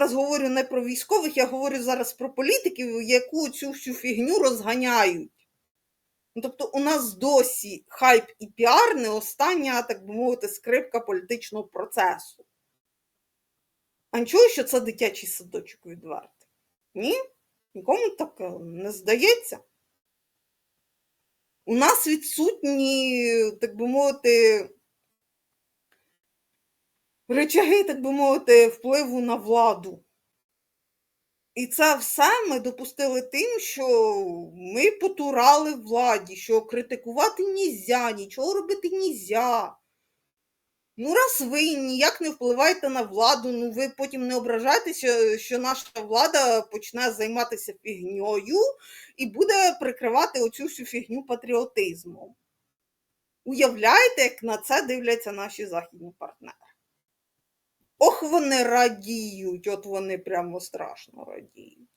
зараз говорю не про військових, я говорю зараз про політиків, яку цю всю фігню розганяють. Ну, Тобто у нас досі хайп і піар не остання, так би мовити, скрипка політичного процесу. А нічого, що це дитячий садочок відвертий? Ні? Нікому так не здається. У нас відсутні, так би мовити, речаги, так би мовити, впливу на владу. І це все ми допустили тим, що ми потурали владі, що критикувати нельзя, нічого робити нельзя. Ну, раз ви ніяк не впливаєте на владу, ну ви потім не ображайтеся, що наша влада почне займатися фігньою і буде прикривати оцю всю фігню патріотизмом. Уявляєте, як на це дивляться наші західні партнери? Вони радіють, от вони прямо страшно радіють.